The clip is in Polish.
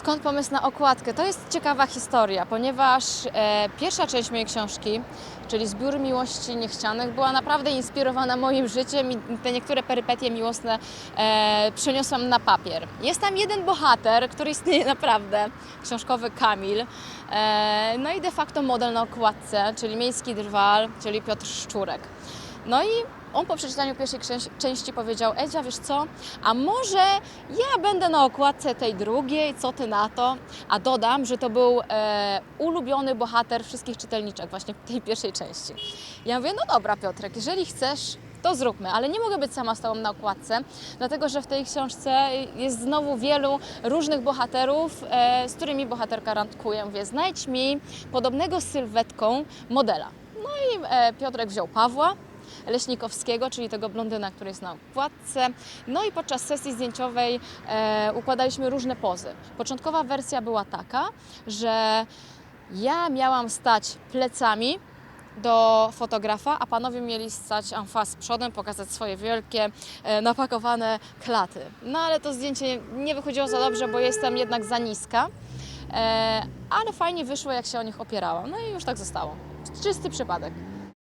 Skąd pomysł na okładkę? To jest ciekawa historia, ponieważ e, pierwsza część mojej książki, czyli Zbiór Miłości Niechcianych, była naprawdę inspirowana moim życiem i te niektóre perypetie miłosne e, przeniosłam na papier. Jest tam jeden bohater, który istnieje naprawdę, książkowy Kamil, e, no i de facto model na okładce, czyli miejski drwal, czyli Piotr Szczurek. No i on po przeczytaniu pierwszej części powiedział: Edzia, wiesz co? A może ja będę na okładce tej drugiej, co ty na to? A dodam, że to był e, ulubiony bohater wszystkich czytelniczek właśnie tej pierwszej części. Ja mówię: No dobra, Piotrek, jeżeli chcesz. To zróbmy, ale nie mogę być sama z Tobą na okładce, dlatego że w tej książce jest znowu wielu różnych bohaterów, e, z którymi bohaterka randkuje. Mówię, znajdź mi podobnego sylwetką modela. No i e, Piotrek wziął Pawła, Leśnikowskiego, czyli tego blondyna, który jest na okładce. No i podczas sesji zdjęciowej e, układaliśmy różne pozy. Początkowa wersja była taka, że ja miałam stać plecami do fotografa, a panowie mieli stać amfas z przodem, pokazać swoje wielkie, e, napakowane klaty. No ale to zdjęcie nie wychodziło za dobrze, bo jestem jednak za niska, e, ale fajnie wyszło, jak się o nich opierałam. No i już tak zostało. Czysty przypadek.